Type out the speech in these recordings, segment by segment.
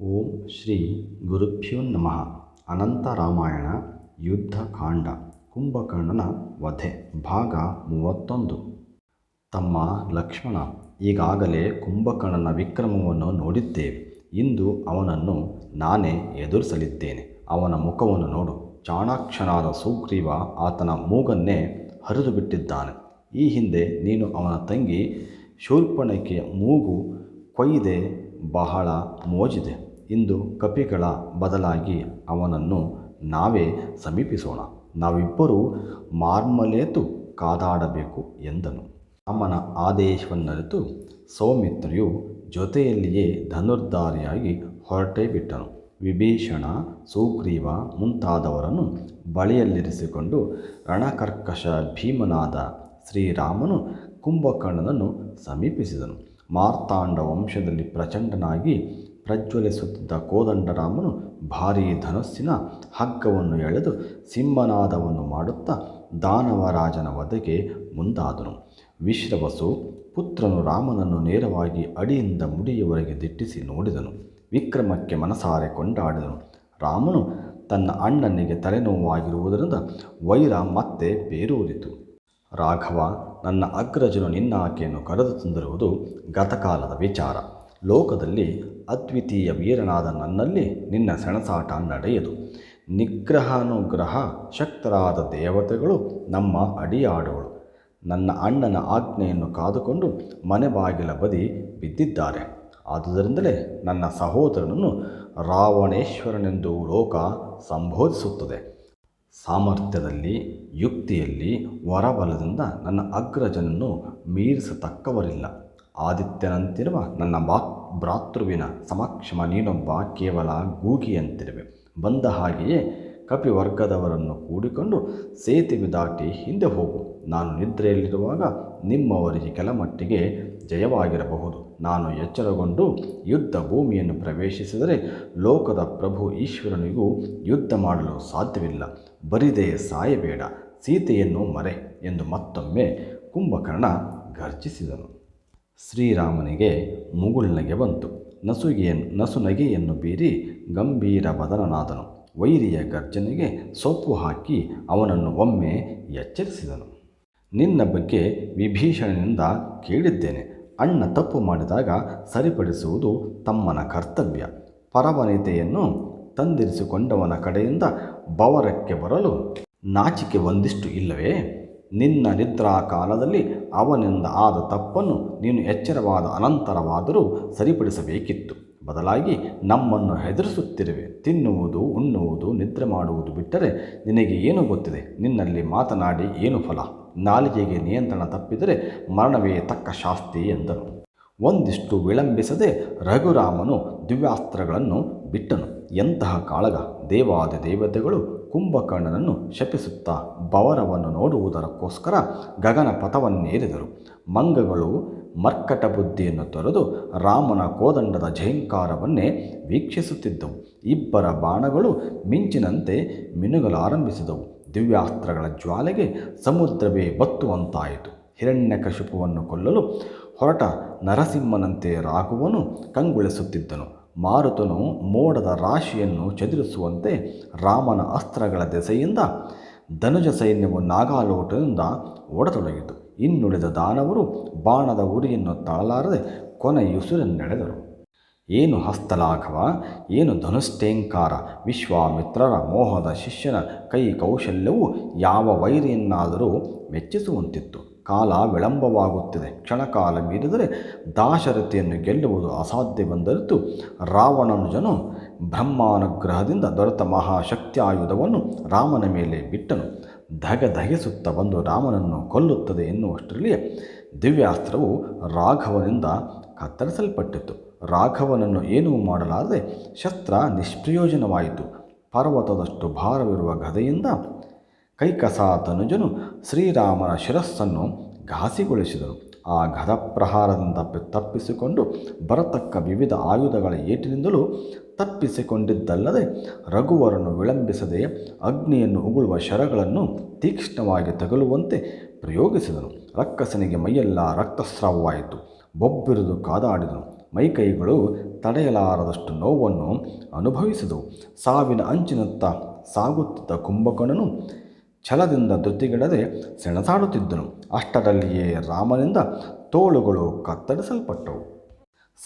ಓಂ ಶ್ರೀ ಗುರುಭ್ಯೋ ನಮಃ. ಅನಂತ ರಾಮಾಯಣ ಯುದ್ಧಕಾಂಡ ಕುಂಭಕರ್ಣನ ವಧೆ, ಭಾಗ ಮೂವತ್ತೊಂದು. ತಮ್ಮ ಲಕ್ಷ್ಮಣ, ಈಗಾಗಲೇ ಕುಂಭಕರ್ಣನ ವಿಕ್ರಮವನ್ನು ನೋಡಿದ್ದೇವೆ. ಇಂದು ಅವನನ್ನು ನಾನೇ ಎದುರಿಸಲಿದ್ದೇನೆ. ಅವನ ಮುಖವನ್ನು ನೋಡು. ಚಾಣಾಕ್ಷನಾದ ಸುಗ್ರೀವ ಆತನ ಮೂಗನ್ನೇ ಹರಿದು ಬಿಟ್ಟಿದ್ದಾನೆ. ಈ ಹಿಂದೆ ನೀನು ಅವನ ತಂಗಿ ಶೂರ್ಪಣಕೆಯ ಮೂಗು ಕೊಯ್ದೆ ಬಹಳ ಮೋಜಿದೆ. ಇಂದು ಕಪಿಗಳ ಬದಲಾಗಿ ಅವನನ್ನು ನಾವೇ ಸಮೀಪಿಸೋಣ. ನಾವಿಬ್ಬರೂ ಮಾರ್ಮಲೇತು ಕಾದಾಡಬೇಕು ಎಂದನು. ರಾಮನ ಆದೇಶವನ್ನರಿತು ಸೌಮಿತ್ರಿಯು ಜೊತೆಯಲ್ಲಿಯೇ ಧನುರ್ಧಾರಿಯಾಗಿ ಹೊರಟೇ ಬಿಟ್ಟನು. ವಿಭೀಷಣ, ಸುಗ್ರೀವ ಮುಂತಾದವರನ್ನು ಬಳಿಯಲ್ಲಿರಿಸಿಕೊಂಡು ರಣಕರ್ಕಶ ಭೀಮನಾದ ಶ್ರೀರಾಮನು ಕುಂಭಕರ್ಣನನ್ನು ಸಮೀಪಿಸಿದನು. ಮಾರ್ತಾಂಡ ವಂಶದಲ್ಲಿ ಪ್ರಚಂಡನಾಗಿ ಪ್ರಜ್ವಲಿಸುತ್ತಿದ್ದ ಕೋದಂಡರಾಮನು ಭಾರೀ ಧನಸ್ಸಿನ ಹಗ್ಗವನ್ನು ಎಳೆದು ಸಿಂಹನಾದವನ್ನು ಮಾಡುತ್ತಾ ದಾನವರಾಜನ ವಧೆಗೆ ಮುಂದಾದನು. ವಿಶ್ರವಸು ಪುತ್ರನು ರಾಮನನ್ನು ನೇರವಾಗಿ ಅಡಿಯಿಂದ ಮುಡಿಯವರೆಗೆ ದಿಟ್ಟಿಸಿ ನೋಡಿದನು. ವಿಕ್ರಮಕ್ಕೆ ಮನಸಾರೆ ಕೊಂಡಾಡಿದನು. ರಾಮನು ತನ್ನ ಅಣ್ಣನಿಗೆ ತಲೆನೋವಾಗಿರುವುದರಿಂದ ವೈರ ಮತ್ತೆ ಬೇರೂರಿತು. ರಾಘವ, ನನ್ನ ಅಗ್ರಜನು ನಿನ್ನಾಕೆಯನ್ನು ಕರೆದು ತಂದಿರುವುದು ಗತಕಾಲದ ವಿಚಾರ. ಲೋಕದಲ್ಲಿ ಅದ್ವಿತೀಯ ವೀರನಾದ ನನ್ನಲ್ಲಿ ನಿನ್ನ ಸೆಣಸಾಟ ನಡೆಯದು. ನಿಗ್ರಹಾನುಗ್ರಹ ಶಕ್ತರಾದ ದೇವತೆಗಳು ನಮ್ಮ ಅಡಿಯಾಡುಗಳು ನನ್ನ ಅಣ್ಣನ ಆಜ್ಞೆಯನ್ನು ಕಾದುಕೊಂಡು ಮನೆ ಬಾಗಿಲ ಬದಿ ಬಿದ್ದಿದ್ದಾರೆ. ಆದುದರಿಂದಲೇ ನನ್ನ ಸಹೋದರನನ್ನು ರಾವಣೇಶ್ವರನೆಂದು ಲೋಕ ಸಂಬೋಧಿಸುತ್ತದೆ. ಸಾಮರ್ಥ್ಯದಲ್ಲಿ, ಯುಕ್ತಿಯಲ್ಲಿ, ವರಬಲದಿಂದ ನನ್ನ ಅಗ್ರಜನನ್ನು ಮೀರಿಸತಕ್ಕವರಿಲ್ಲ. ಆದಿತ್ಯನಂತಿರುವ ನನ್ನ ಬಾ, ಭ್ರಾತೃವಿನ ಸಮಕ್ಷಮ ನೀನೊಬ್ಬ ಕೇವಲ ಗೂಗಿಯಂತಿರುವೆ. ಬಂದ ಹಾಗೆಯೇ ಕಪಿವರ್ಗದವರನ್ನು ಕೂಡಿಕೊಂಡು ಸೇತುವೆ ದಾಟಿ ಹಿಂದೆ ಹೋಗು. ನಾನು ನಿದ್ರೆಯಲ್ಲಿರುವಾಗ ನಿಮ್ಮವರಿಗೆ ಕೆಲಮಟ್ಟಿಗೆ ಜಯವಾಗಿರಬಹುದು. ನಾನು ಎಚ್ಚರಗೊಂಡು ಯುದ್ಧ ಭೂಮಿಯನ್ನು ಪ್ರವೇಶಿಸಿದರೆ ಲೋಕದ ಪ್ರಭು ಈಶ್ವರನಿಗೂ ಯುದ್ಧ ಮಾಡಲು ಸಾಧ್ಯವಿಲ್ಲ. ಬರಿದೇ ಸಾಯಬೇಡ, ಸೀತೆಯನ್ನು ಮರೆ ಎಂದು ಮತ್ತೊಮ್ಮೆ ಕುಂಭಕರ್ಣ ಗರ್ಜಿಸಿದನು ಶ್ರೀರಾಮನಿಗೆ ಮುಗುಳ್ನಗೆ ಬಂತು. ನಸುಗೆಯನ್ನು ನಸುನಗೆಯನ್ನು ಬೀರಿ ಗಂಭೀರ ಬದನನಾದನು ವೈರಿಯ ಗರ್ಜನೆಗೆ ಸೊಪ್ಪು ಹಾಕಿ ಅವನನ್ನು ಒಮ್ಮೆ ಎಚ್ಚರಿಸಿದನು. ನಿನ್ನ ಬಗ್ಗೆ ವಿಭೀಷಣನಿಂದ ಕೇಳಿದ್ದೇನೆ. ಅಣ್ಣ ತಪ್ಪು ಮಾಡಿದಾಗ ಸರಿಪಡಿಸುವುದು ತಮ್ಮನ ಕರ್ತವ್ಯ. ಪರವನಿತೆಯನ್ನು ತಂದಿರಿಸಿಕೊಂಡವನ ಕಡೆಯಿಂದ ಬವರಕ್ಕೆ ಬರಲು ನಾಚಿಕೆ ಒಂದಿಷ್ಟು ಇಲ್ಲವೇ? ನಿನ್ನ ನಿದ್ರಾ ಕಾಲದಲ್ಲಿ ಅವನಿಂದ ಆದ ತಪ್ಪನ್ನು ನೀನು ಎಚ್ಚರವಾದ ಅನಂತರವಾದರೂ ಸರಿಪಡಿಸಬೇಕಿತ್ತು. ಬದಲಾಗಿ ನಮ್ಮನ್ನು ಹೆದರಿಸುತ್ತಿರುವೆ. ತಿನ್ನುವುದು, ಉಣ್ಣುವುದು, ನಿದ್ರೆ ಮಾಡುವುದು ಬಿಟ್ಟರೆ ನಿನಗೆ ಏನು ಗೊತ್ತಿದೆ? ನಿನ್ನಲ್ಲಿ ಮಾತನಾಡಿ ಏನು ಫಲ? ನಾಲಿಗೆಗೆ ನಿಯಂತ್ರಣ ತಪ್ಪಿದರೆ ಮರಣವೇ ತಕ್ಕ ಶಾಸ್ತಿ ಎಂದನು. ಒಂದಿಷ್ಟು ವಿಳಂಬಿಸದೆ ರಘುರಾಮನು ದಿವ್ಯಾಸ್ತ್ರಗಳನ್ನು ಬಿಟ್ಟನು. ಎಂತಹ ಕಾಳಗ? ದೇವಾದ ದೇವತೆಗಳು ಕುಂಭಕರ್ಣನನ್ನು ಶಪಿಸುತ್ತಾ ಬವರವನ್ನು ನೋಡುವುದಕ್ಕೋಸ್ಕರ ಗಗನ ಪಥವನ್ನೇರಿದರು ಮಂಗಗಳು ಮರ್ಕಟ ಬುದ್ಧಿಯನ್ನು ತೊರೆದು ರಾಮನ ಕೋದಂಡದ ಜಯಂಕಾರವನ್ನೇ ವೀಕ್ಷಿಸುತ್ತಿದ್ದವು. ಇಬ್ಬರ ಬಾಣಗಳು ಮಿಂಚಿನಂತೆ ಮಿನುಗಲಾರಂಭಿಸಿದವು. ದಿವ್ಯಾಸ್ತ್ರಗಳ ಜ್ವಾಲೆಗೆ ಸಮುದ್ರವೇ ಬತ್ತುವಂತಾಯಿತು. ಹಿರಣ್ಯಕಶಿಪುವನ್ನು ಕೊಲ್ಲಲು ಹೊರಟ ನರಸಿಂಹನಂತೆ ರಾಘುವನು ಕಂಗೊಳಿಸುತ್ತಿದ್ದನು. ಮಾರುತನು ಮೋಡದ ರಾಶಿಯನ್ನು ಚದುರಿಸುವಂತೆ ರಾಮನ ಅಸ್ತ್ರಗಳ ದೆಸೆಯಿಂದ ಧನುಜ ಸೈನ್ಯವು ನಾಗಾಲೋಟದಿಂದ ಓಡತೊಡಗಿತು ಇನ್ನುಳಿದ ದಾನವರು ಬಾಣದ ಉರಿಯನ್ನು ತಾಳಲಾರದೆ ಕೊನೆಯುಸಿರನ್ನೆಳೆದರು ಏನು ಹಸ್ತಲಾಘವ, ಏನು ಧನುಷ್ಟೇಂಕಾರ, ವಿಶ್ವಾಮಿತ್ರರ ಮೋಹದ ಶಿಷ್ಯನ ಕೈ ಕೌಶಲ್ಯವು ಯಾವ ವೈರಿಯನ್ನಾದರೂ ಮೆಚ್ಚಿಸುವಂತಿತ್ತು. ಕಾಲ ವಿಳಂಬವಾಗುತ್ತಿದೆ. ಕ್ಷಣಕಾಲ ಮೀರಿದರೆ ದಾಶರಥಿಯನ್ನು ಗೆಲ್ಲುವುದು ಅಸಾಧ್ಯವೆಂದರಿತು ರಾವಣನುಜನು ಬ್ರಹ್ಮಾನುಗ್ರಹದಿಂದ ದೊರೆತ ಮಹಾಶಕ್ತಿಯಾಯುಧವನ್ನು ರಾಮನ ಮೇಲೆ ಬಿಟ್ಟನು. ಧಗ ಧಗಿಸುತ್ತ ಬಂದು ರಾಮನನ್ನು ಕೊಲ್ಲುತ್ತದೆ ಎನ್ನುವಷ್ಟರಲ್ಲಿ ದಿವ್ಯಾಸ್ತ್ರವು ರಾಘವನಿಂದ ಕತ್ತರಿಸಲ್ಪಟ್ಟಿತು. ರಾಘವನನ್ನು ಏನೂ ಮಾಡಲಾರದೆ ಶಸ್ತ್ರ ನಿಷ್ಪ್ರಯೋಜನವಾಯಿತು. ಪರ್ವತದಷ್ಟು ಭಾರವಿರುವ ಗದೆಯಿಂದ ಕೈಕಸ ತನುಜನು ಶ್ರೀರಾಮನ ಶಿರಸ್ಸನ್ನು ಘಾಸಿಗೊಳಿಸಿದನು. ಆ ಗದ ಪ್ರಹಾರದಿಂದ ತಪ್ಪಿಸಿಕೊಂಡು ಬರತಕ್ಕ ವಿವಿಧ ಆಯುಧಗಳ ಏಟಿನಿಂದಲೂ ತಪ್ಪಿಸಿಕೊಂಡಿದ್ದಲ್ಲದೆ ರಘುವರನ್ನು ವಿಳಂಬಿಸದೆ ಅಗ್ನಿಯನ್ನು ಉಗುಳುವ ಶರಗಳನ್ನು ತೀಕ್ಷ್ಣವಾಗಿ ತಗಲುವಂತೆ ಪ್ರಯೋಗಿಸಿದನು. ರಕ್ಕಸನಿಗೆ ಮೈಯೆಲ್ಲ ರಕ್ತಸ್ರಾವವಾಯಿತು. ಬೊಬ್ಬಿರಿದು ಕಾದಾಡಿದನು. ಮೈಕೈಗಳು ತಡೆಯಲಾರದಷ್ಟು ನೋವನ್ನು ಅನುಭವಿಸಿದವು. ಸಾವಿನ ಅಂಚಿನತ್ತ ಸಾಗುತ್ತಿದ್ದ ಕುಂಭಕರ್ಣನು ಛಲದಿಂದ ಧೃತಿಗೆಡದೆ ಸೆಣಸಾಡುತ್ತಿದ್ದನು. ಅಷ್ಟರಲ್ಲಿಯೇ ರಾಮನಿಂದ ತೋಳುಗಳು ಕತ್ತರಿಸಲ್ಪಟ್ಟವು.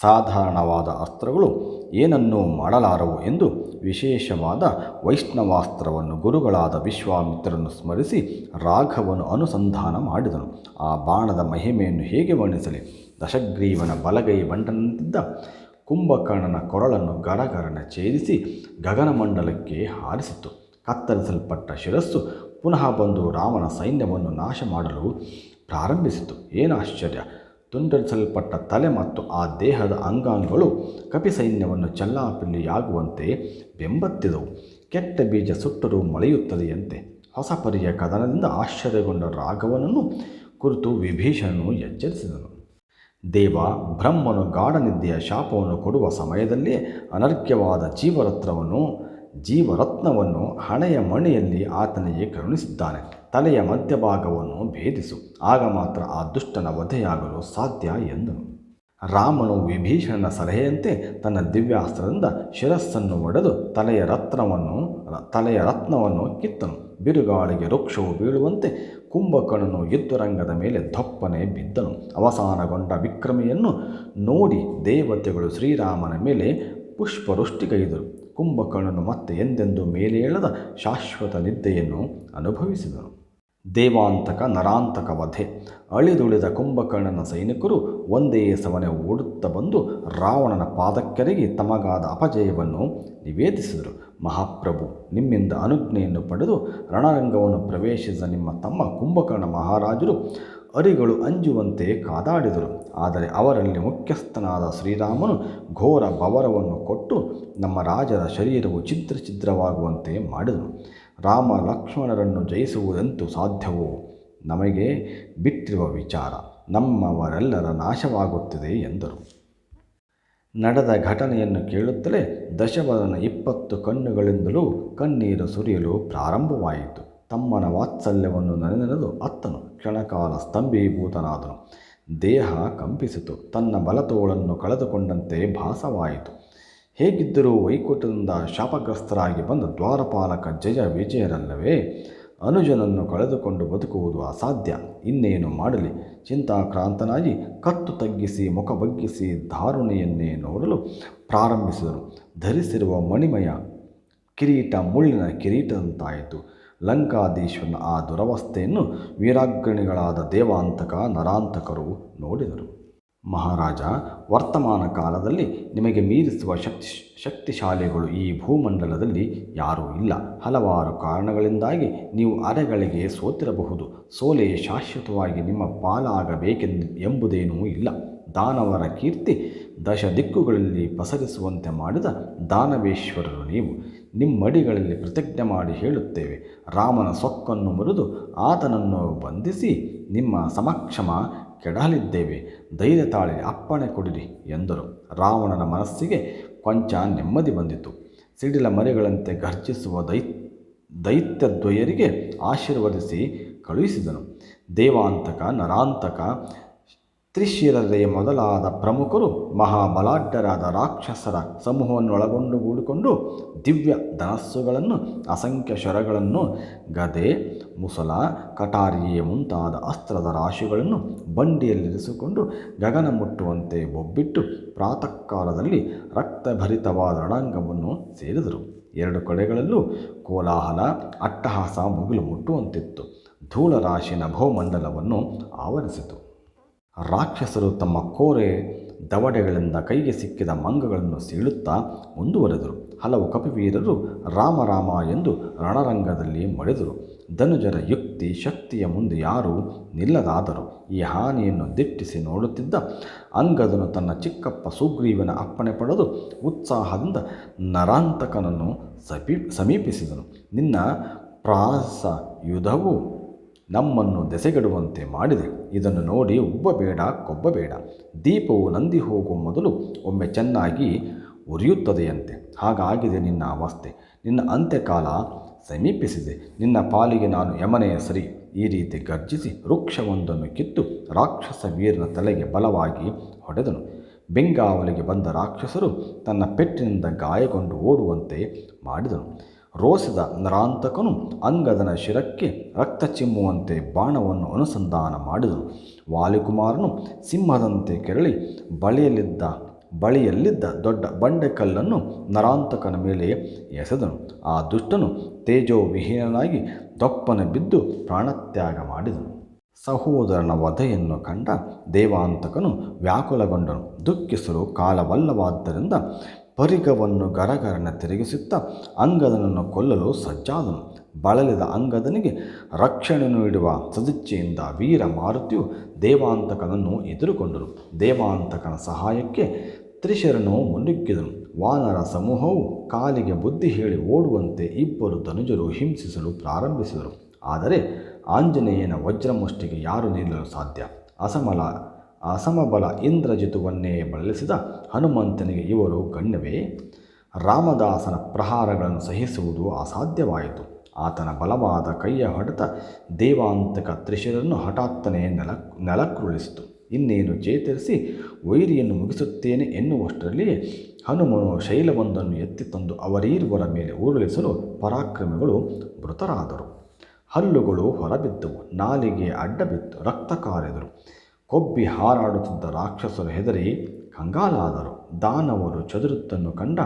ಸಾಧಾರಣವಾದ ಅಸ್ತ್ರಗಳು ಏನನ್ನೂ ಮಾಡಲಾರವು ಎಂದು ವಿಶೇಷವಾದ ವೈಷ್ಣವಾಸ್ತ್ರವನ್ನು ಗುರುಗಳಾದ ವಿಶ್ವಾಮಿತ್ರರನ್ನು ಸ್ಮರಿಸಿ ರಾಘವನು ಅನುಸಂಧಾನ ಮಾಡಿದನು. ಆ ಬಾಣದ ಮಹಿಮೆಯನ್ನು ಹೇಗೆ ವರ್ಣಿಸಲಿ? ದಶಗ್ರೀವನ ಬಲಗೈ ಬಂಟನಂತಿದ್ದ ಕುಂಭಕರ್ಣನ ಕೊರಳನ್ನು ಗರಗರನ ಛೇದಿಸಿ ಗಗನಮಂಡಲಕ್ಕೆ ಹಾರಿಸಿತು ಕತ್ತರಿಸಲ್ಪಟ್ಟ ಶಿರಸ್ಸು ಪುನಃ ಬಂದು ರಾಮನ ಸೈನ್ಯವನ್ನು ನಾಶ ಮಾಡಲು ಪ್ರಾರಂಭಿಸಿತು. ಏನು ಆಶ್ಚರ್ಯ? ತುಂಡರಿಸಲ್ಪಟ್ಟ ತಲೆ ಮತ್ತು ಆ ದೇಹದ ಅಂಗಾಂಗಗಳು ಕಪಿ ಸೈನ್ಯವನ್ನು ಚಲ್ಲಾಪಿಲ್ಲಿಯಾಗುವಂತೆ ಬೆಂಬತ್ತಿದವು. ಕೆಟ್ಟ ಬೀಜ ಸುಟ್ಟರೂ ಮಳೆಯುತ್ತದೆಯಂತೆ. ಹೊಸ ಪರಿಯ ಕದನದಿಂದ ಆಶ್ಚರ್ಯಗೊಂಡ ರಾಘವನನ್ನು ಕುರಿತು ವಿಭೀಷಣನು ಎಚ್ಚರಿಸಿದನು. ದೇವ, ಬ್ರಹ್ಮನು ಗಾಢನಿದ್ದೆಯ ಶಾಪವನ್ನು ಕೊಡುವ ಸಮಯದಲ್ಲಿ ಅನರ್ಘ್ಯವಾದ ಜೀವರತ್ನವನ್ನು ಜೀವರತ್ನವನ್ನು ಹಣೆಯ ಮಣೆಯಲ್ಲಿ ಆತನಿಗೆ ಕರುಣಿಸಿದ್ದಾನೆ. ತಲೆಯ ಮಧ್ಯಭಾಗವನ್ನು ಭೇದಿಸು. ಆಗ ಮಾತ್ರ ಆ ದುಷ್ಟನ ವಧೆಯಾಗಲು ಸಾಧ್ಯ ಎಂದನು. ರಾಮನು ವಿಭೀಷಣನ ಸಲಹೆಯಂತೆ ತನ್ನ ದಿವ್ಯಾಸ್ತ್ರದಿಂದ ಶಿರಸ್ಸನ್ನು ಒಡೆದು ತಲೆಯ ರತ್ನವನ್ನು ತಲೆಯ ರತ್ನವನ್ನು ಕಿತ್ತನು. ಬಿರುಗಾಳಿಗೆ ವೃಕ್ಷವು ಬೀಳುವಂತೆ ಕುಂಭಕಣನು ಯುದ್ಧರಂಗದ ಮೇಲೆ ದಪ್ಪನೆ ಬಿದ್ದನು. ಅವಸಾನಗೊಂಡ ವಿಕ್ರಮಿಯನ್ನು ನೋಡಿ ದೇವತೆಗಳು ಶ್ರೀರಾಮನ ಮೇಲೆ ಪುಷ್ಪವೃಷ್ಟಿಗೈದರು. ಕುಂಭಕರ್ಣನು ಮತ್ತೆ ಎಂದೆಂದೂ ಮೇಲೇಳದ ಶಾಶ್ವತ ನಿದ್ದೆಯನ್ನು ಅನುಭವಿಸಿದನು. ದೇವಾಂತಕ ನರಾಂತಕ ವಧೆ. ಅಳಿದುಳಿದ ಕುಂಭಕರ್ಣನ ಸೈನಿಕರು ಒಂದೇ ಸವನೆ ಓಡುತ್ತಾ ಬಂದು ರಾವಣನ ಪಾದಕ್ಕೆರಗಿ ತಮಗಾದ ಅಪಜಯವನ್ನು ನಿವೇದಿಸಿದರು. ಮಹಾಪ್ರಭು, ನಿಮ್ಮಿಂದ ಅನುಜ್ಞೆಯನ್ನು ಪಡೆದು ರಣರಂಗವನ್ನು ಪ್ರವೇಶಿಸಿದ ನಿಮ್ಮ ತಮ್ಮ ಕುಂಭಕರ್ಣ ಮಹಾರಾಜರು ಅರಿಗಳು ಅಂಜುವಂತೆ ಕಾದಾಡಿದರು. ಆದರೆ ಅವರಲ್ಲಿ ಮುಖ್ಯಸ್ಥನಾದ ಶ್ರೀರಾಮನು ಘೋರ ಬವರವನ್ನು ಕೊಟ್ಟು ನಮ್ಮ ರಾಜರ ಶರೀರವು ಛಿದ್ರ ಛಿದ್ರವಾಗುವಂತೆ ಮಾಡಿದನು. ರಾಮ ಲಕ್ಷ್ಮಣರನ್ನು ಜಯಿಸುವುದಂತೂ ಸಾಧ್ಯವೋ? ನಮಗೆ ಬಿಟ್ಟಿರುವ ವಿಚಾರ ನಮ್ಮವರೆಲ್ಲರ ನಾಶವಾಗುತ್ತಿದೆ ಎಂದರು. ನಡೆದ ಘಟನೆಯನ್ನು ಕೇಳುತ್ತಲೇ ದಶವದನ ಇಪ್ಪತ್ತು ಕಣ್ಣುಗಳಿಂದಲೂ ಕಣ್ಣೀರು ಸುರಿಯಲು ಪ್ರಾರಂಭವಾಯಿತು. ತಮ್ಮನ ವಾತ್ಸಲ್ಯವನ್ನು ನೆನೆದು ಅತ್ತನು. ಕ್ಷಣಕಾಲ ಸ್ತಂಭೀಭೂತನಾದನು. ದೇಹ ಕಂಪಿಸಿತು. ತನ್ನ ಬಲತೋಳನ್ನು ಕಳೆದುಕೊಂಡಂತೆ ಭಾಸವಾಯಿತು. ಹೇಗಿದ್ದರೂ ವೈಕುಂಠದಿಂದ ಶಾಪಗ್ರಸ್ತರಾಗಿ ಬಂದ ದ್ವಾರಪಾಲಕ ಜಯ ವಿಜಯರಲ್ಲವೇ? ಅನುಜನನ್ನು ಕಳೆದುಕೊಂಡು ಬದುಕುವುದು ಅಸಾಧ್ಯ. ಇನ್ನೇನು ಮಾಡಲಿ? ಚಿಂತಾಕ್ರಾಂತನಾಗಿ ಕತ್ತು ತಗ್ಗಿಸಿ, ಮುಖ ಬಗ್ಗಿಸಿ ಧಾರುಣೆಯನ್ನೇ ನೋಡಲು ಪ್ರಾರಂಭಿಸಿದರು ಧರಿಸಿರುವ ಮಣಿಮಯ ಕಿರೀಟ ಮುಳ್ಳಿನ ಕಿರೀಟದಂತಾಯಿತು. ಲಂಕಾಧೀಶ್ವರನ ಆ ದುರವಸ್ಥೆಯನ್ನು ವೀರಾಗ್ರಣಿಗಳಾದ ದೇವಾಂತಕ, ನರಾಂತಕರು ನೋಡಿದರು. ಮಹಾರಾಜ, ವರ್ತಮಾನ ಕಾಲದಲ್ಲಿ ನಿಮಗೆ ಮೀರಿಸುವ ಶಕ್ತಿ, ಶಕ್ತಿಶಾಲಿಗಳು ಈ ಭೂಮಂಡಲದಲ್ಲಿ ಯಾರೂ ಇಲ್ಲ. ಹಲವಾರು ಕಾರಣಗಳಿಂದಾಗಿ ನೀವು ಅರೆಗಳಿಗೆ ಸೋತಿರಬಹುದು. ಸೋಲೆ ಶಾಶ್ವತವಾಗಿ ನಿಮ್ಮ ಪಾಲಾಗಬೇಕೆಂದು ಎಂಬುದೇನೂ ಇಲ್ಲ. ದಾನವರ ಕೀರ್ತಿ ದಶ ದಿಕ್ಕುಗಳಲ್ಲಿ ಪಸರಿಸುವಂತೆ ಮಾಡಿದ ದಾನವೇಶ್ವರರು ನೀವು. ನಿಮ್ಮಡಿಗಳಲ್ಲಿ ಪ್ರತಿಜ್ಞೆ ಮಾಡಿ ಹೇಳುತ್ತೇವೆ. ರಾಮನ ಸೊಕ್ಕನ್ನು ಮುರಿದು ಆತನನ್ನು ಬಂಧಿಸಿ ನಿಮ್ಮ ಸಮಕ್ಷಮ ಕೆಡಲಿದ್ದೇವೆ ಧೈರ್ಯ ತಾಳಿ ಅಪ್ಪಣೆ ಕೊಡಿರಿ ಎಂದರು. ರಾವಣನ ಮನಸ್ಸಿಗೆ ಕೊಂಚ ನೆಮ್ಮದಿ ಬಂದಿತು. ಸಿಡಿಲ ಮರಿಗಳಂತೆ ಗರ್ಜಿಸುವ ದೈ ದೈತ್ಯದ್ವಯರಿಗೆ ಆಶೀರ್ವದಿಸಿ ಕಳುಹಿಸಿದನು. ದೇವಾಂತಕ, ನರಾಂತಕ ತ್ರಿಶಿರರೇ ಮೊದಲಾದ ಪ್ರಮುಖರು ಮಹಾಬಲಾಢ್ಯರಾದ ರಾಕ್ಷಸರ ಸಮೂಹವನ್ನು ಒಳಗೊಂಡುಗೂಡಿಕೊಂಡು ದಿವ್ಯ ಧನಸ್ಸುಗಳನ್ನು, ಅಸಂಖ್ಯ ಶರಗಳನ್ನು, ಗದೆ, ಮುಸಲ, ಕಟಾರಿಯೇ ಮುಂತಾದ ಅಸ್ತ್ರದ ರಾಶಿಗಳನ್ನು ಬಂಡಿಯಲ್ಲಿರಿಸಿಕೊಂಡು ಗಗನ ಮುಟ್ಟುವಂತೆ ಒಬ್ಬಿಟ್ಟು ಪ್ರಾತಃ ಕಾಲದಲ್ಲಿ ರಕ್ತಭರಿತವಾದ ರಣಾಂಗವನ್ನು ಸೇರಿದರು. ಎರಡು ಕಡೆಗಳಲ್ಲೂ ಕೋಲಾಹಲ, ಅಟ್ಟಹಾಸ ಮುಗಿಲು ಮುಟ್ಟುವಂತಿತ್ತು. ಧೂಳರಾಶಿನ ನಭೋಮಂಡಲವನ್ನು ಆವರಿಸಿತು. ರಾಕ್ಷಸರು ತಮ್ಮ ಕೋರೆ ದವಡೆಗಳಿಂದ ಕೈಗೆ ಸಿಕ್ಕಿದ ಮಂಗಗಳನ್ನು ಸೀಳುತ್ತಾ ಮುಂದುವರೆದರು. ಹಲವು ಕಪಿವೀರರು ರಾಮ ರಾಮ ಎಂದು ರಣರಂಗದಲ್ಲಿ ಮಡಿದರು ಧನುಜರ ಯುಕ್ತಿ ಶಕ್ತಿಯ ಮುಂದೆ ಯಾರೂ ನಿಲ್ಲದಾದರು. ಈ ಹಾನಿಯನ್ನು ದಿಟ್ಟಿಸಿ ನೋಡುತ್ತಿದ್ದ ಅಂಗದನು ತನ್ನ ಚಿಕ್ಕಪ್ಪ ಸುಗ್ರೀವನ ಅಪ್ಪಣೆ ಪಡೆದು ಉತ್ಸಾಹದಿಂದ ನರಾಂತಕನನ್ನು ಸಮೀ, ಸಮೀಪಿಸಿದನು. ನಿನ್ನ ಪ್ರಾಸ ಯುಧವು ನಮ್ಮನ್ನು ದೆಸೆಗೆಡುವಂತೆ ಮಾಡಿದೆ. ಇದನ್ನು ನೋಡಿ ಒಬ್ಬ ಬೇಡ ಕೊಬ್ಬ ಬೇಡ ದೀಪವು ನಂದಿ ಹೋಗುವ ಮೊದಲು ಒಮ್ಮೆ ಚೆನ್ನಾಗಿ ಉರಿಯುತ್ತದೆಯಂತೆ. ಹಾಗಾಗಿದೆ ನಿನ್ನ ಅವಸ್ಥೆ. ನಿನ್ನ ಅಂತ್ಯಕಾಲ ಸಮೀಪಿಸಿದೆ. ನಿನ್ನ ಪಾಲಿಗೆ ನಾನು ಯಮನೆಯ ಸರಿ. ಈ ರೀತಿ ಗರ್ಜಿಸಿ ವೃಕ್ಷವೊಂದನ್ನು ಕಿತ್ತು ರಾಕ್ಷಸ ವೀರನ ತಲೆಗೆ ಬಲವಾಗಿ ಹೊಡೆದನು. ಬೆಂಗಾವಲಿಗೆ ಬಂದ ರಾಕ್ಷಸರು ತನ್ನ ಪೆಟ್ಟಿನಿಂದ ಗಾಯಗೊಂಡು ಓಡುವಂತೆ ಮಾಡಿದನು. ರೋಸಿದ ನರಾಂತಕನು ಅಂಗದನ ಶಿರಕ್ಕೆ ರಕ್ತ ಚಿಮ್ಮುವಂತೆ ಬಾಣವನ್ನು ಅನುಸಂಧಾನ ಮಾಡಿದನು. ವಾಲಿಕುಮಾರನು ಸಿಂಹದಂತೆ ಕೆರಳಿ ಬಳಿಯಲ್ಲಿದ್ದ ಬಳಿಯಲ್ಲಿದ್ದ ದೊಡ್ಡ ಬಂಡೆಕಲ್ಲನ್ನು ನರಾಂತಕನ ಮೇಲೆ ಎಸೆದನು. ಆ ದುಷ್ಟನು ತೇಜೋವಿಹೀನನಾಗಿ ದಪ್ಪನೆ ಬಿದ್ದು ಪ್ರಾಣತ್ಯಾಗ ಮಾಡಿದನು. ಸಹೋದರನ ವಧೆಯನ್ನು ಕಂಡ ದೇವಾಂತಕನು ವ್ಯಾಕುಲಗೊಂಡನು. ದುಃಖಿಸಲು ಕಾಲವಲ್ಲವಾದ್ದರಿಂದ ಪರಿಗವನ್ನು ಗರಗರನ ತಿರುಗಿಸುತ್ತಾ ಅಂಗದನನ್ನು ಕೊಲ್ಲಲು ಸಜ್ಜಾದನು. ಬಳಲಿದ ಅಂಗದನಿಗೆ ರಕ್ಷಣೆ ನೀಡುವ ಸದಿಚ್ಛೆಯಿಂದ ವೀರ ಮಾರುತಿಯು ದೇವಾಂತಕನನ್ನು ಎದುರುಕೊಂಡರು ದೇವಾಂತಕನ ಸಹಾಯಕ್ಕೆ ತ್ರಿಶರನು ಮುನ್ನುಗ್ಗಿದನು. ವಾನರ ಸಮೂಹವು ಕಾಲಿಗೆ ಬುದ್ಧಿ ಹೇಳಿ ಓಡುವಂತೆ ಇಬ್ಬರು ಧನುಜರು ಹಿಂಸಿಸಲು ಪ್ರಾರಂಭಿಸಿದರು. ಆದರೆ ಆಂಜನೇಯನ ವಜ್ರಮುಷ್ಟಿಗೆ ಯಾರು ನಿಲ್ಲಲು ಸಾಧ್ಯ. ಅಸಮಲ ಅಸಮಬಲ ಇಂದ್ರಜಿತುವನ್ನೇ ಬಳಲಿಸಿದ ಹನುಮಂತನಿಗೆ ಇವರು ಗಣ್ಯವೇ. ರಾಮದಾಸನ ಪ್ರಹಾರಗಳನ್ನು ಸಹಿಸುವುದು ಅಸಾಧ್ಯವಾಯಿತು. ಆತನ ಬಲವಾದ ಕೈಯ ಹೊಡೆತ ದೇವಾಂತಕ ತ್ರಿಶಿರನ್ನು ಹಠಾತ್ತನೆ ನೆಲ, ನೆಲಕ್ಕುರುಳಿಸಿತು. ಇನ್ನೇನು ಚೇತರಿಸಿ ವೈರಿಯನ್ನು ಮುಗಿಸುತ್ತೇನೆ ಎನ್ನುವಷ್ಟರಲ್ಲಿ ಹನುಮನು ಶೈಲವೊಂದನ್ನು ಎತ್ತಿ ತಂದು ಅವರೀರುವರ ಮೇಲೆ ಉರುಳಿಸಲು ಪರಾಕ್ರಮಿಗಳು ಮೃತರಾದರು. ಹಲ್ಲುಗಳು ಹೊರಬಿದ್ದವು. ನಾಲಿಗೆ ಅಡ್ಡಬಿತ್ತು ರಕ್ತ ಕಾರಿದರು. ಕೊಬ್ಬಿ ಹಾರಾಡುತ್ತಿದ್ದ ರಾಕ್ಷಸರು ಹೆದರಿ ಕಂಗಾಲಾದರು. ದಾನವರು ಚದುರುತ್ತನ್ನು ಕಂಡ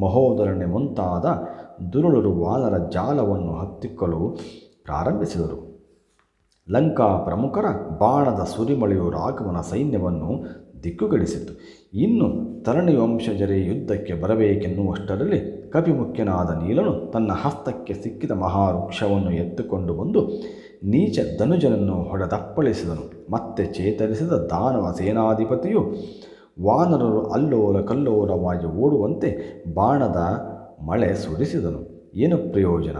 ಮಹೋದರನೆ ಮುಂತಾದ ದುರುಳರು ವಾನರ ಜಾಲವನ್ನು ಹತ್ತಿಕ್ಕಲು ಪ್ರಾರಂಭಿಸಿದರು. ಲಂಕಾ ಪ್ರಮುಖರ ಬಾಣದ ಸುರಿಮಳೆಯು ರಾಘವನ ಸೈನ್ಯವನ್ನು ದಿಕ್ಕುಗಡಿಸಿತು. ಇನ್ನು ತರಣಿ ವಂಶಜರೇ ಯುದ್ಧಕ್ಕೆ ಬರಬೇಕೆನ್ನುವಷ್ಟರಲ್ಲಿ ಕಪಿಮುಖ್ಯನಾದ ನೀಲನು ತನ್ನ ಹಸ್ತಕ್ಕೆ ಸಿಕ್ಕಿದ ಮಹಾವೃಕ್ಷವನ್ನು ಎತ್ತುಕೊಂಡು ಬಂದು ನೀಚ ಧನುಜನನ್ನು ಹೊಡೆದಪ್ಪಳಿಸಿದನು ಮತ್ತೆ ಚೇತರಿಸಿದ ದಾನವ ಸೇನಾಧಿಪತಿಯು ವಾನರರು ಅಲ್ಲೋಲ ಕಲ್ಲೋಲವಾಗಿ ಓಡುವಂತೆ ಬಾಣದ ಮಳೆ ಸುರಿಸಿದನು. ಏನು ಪ್ರಯೋಜನ?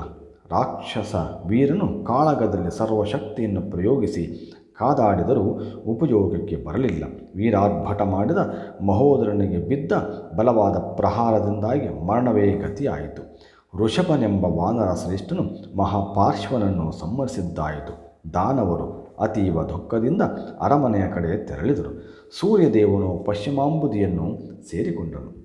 ರಾಕ್ಷಸ ವೀರನು ಕಾಳಗದಲ್ಲಿ ಸರ್ವಶಕ್ತಿಯನ್ನು ಪ್ರಯೋಗಿಸಿ ಕಾದಾಡಿದರೂ ಉಪಯೋಗಕ್ಕೆ ಬರಲಿಲ್ಲ. ವೀರಾರ್ಭಟ ಮಾಡಿದ ಮಹೋದರನಿಗೆ ಬಿದ್ದ ಬಲವಾದ ಪ್ರಹಾರದಿಂದಾಗಿ ಮರಣವೇ ಗತಿಯಾಯಿತು. ವೃಷಭನೆಂಬ ವಾನರ ಶ್ರೇಷ್ಠನು ಮಹಾಪಾರ್ಶ್ವನನ್ನು ಸಂಹರಿಸಿದ್ದಾಯಿತು. ದಾನವರು ಅತೀವ ದುಃಖದಿಂದ ಅರಮನೆಯ ಕಡೆ ತೆರಳಿದರು. ಸೂರ್ಯದೇವನು ಪಶ್ಚಿಮಾಂಬುದಿಯನ್ನು ಸೇರಿಕೊಂಡನು.